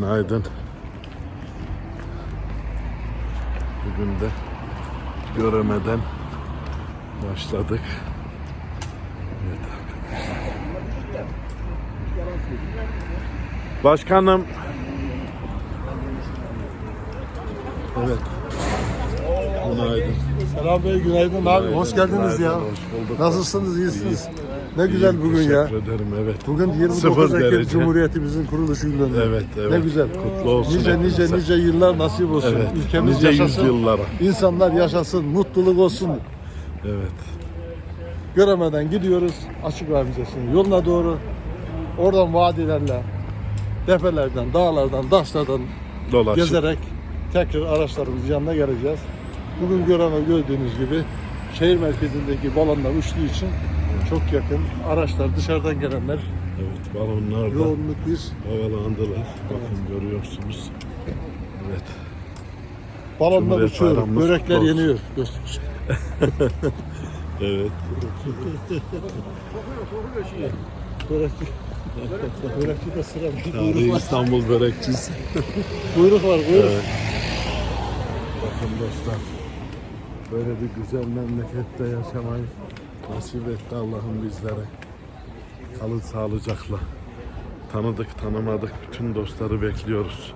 Günaydın. Bugün de göremeden başladık. Evet arkadaşlar. Başkanım. Evet. Günaydın. Selam Bey günaydın abi. Hoş geldiniz Günaydın, ya. hoş bulduk. Nasılsınız? iyisiniz? İyiyiz. Ne güzel İyiyim, bugün ya. Teşekkür ederim evet. Bugün 29 Sıfır Ekim. Cumhuriyetimizin kuruluş dönümü. Evet, evet. Ne güzel. Kutlu olsun Nice nice hepimize. nice yıllar nasip olsun. Evet. Ülkemiz Nice yaşasın. yüzyıllara. İnsanlar yaşasın. Mutluluk olsun. Evet. Göremeden gidiyoruz Açık Var Müzesi'nin yoluna doğru. Oradan vadilerle, tepelerden, dağlardan, taşlardan Dolaşıp. gezerek tekrar araçlarımızın yanına geleceğiz. Bugün göreme gördüğünüz gibi şehir merkezindeki balonlar uçtuğu için çok yakın. Araçlar dışarıdan gelenler Evet balonlar da yoğunluk bir. havalandılar. Bakın görüyorsunuz. Evet. Balonlar Cumhuriyet uçuyor, Bayramımız börekler olsun. yeniyor. Göster. Evet. Börekçi. Börekçi de sıra. Tarihi Buyruk var. İstanbul börekçisi. Buyruk var, buyruk. Evet. Bakın dostlar. Böyle bir güzel memlekette yaşamayı nasip etti Allah'ım bizlere. Kalın sağlıcakla. Tanıdık tanımadık bütün dostları bekliyoruz.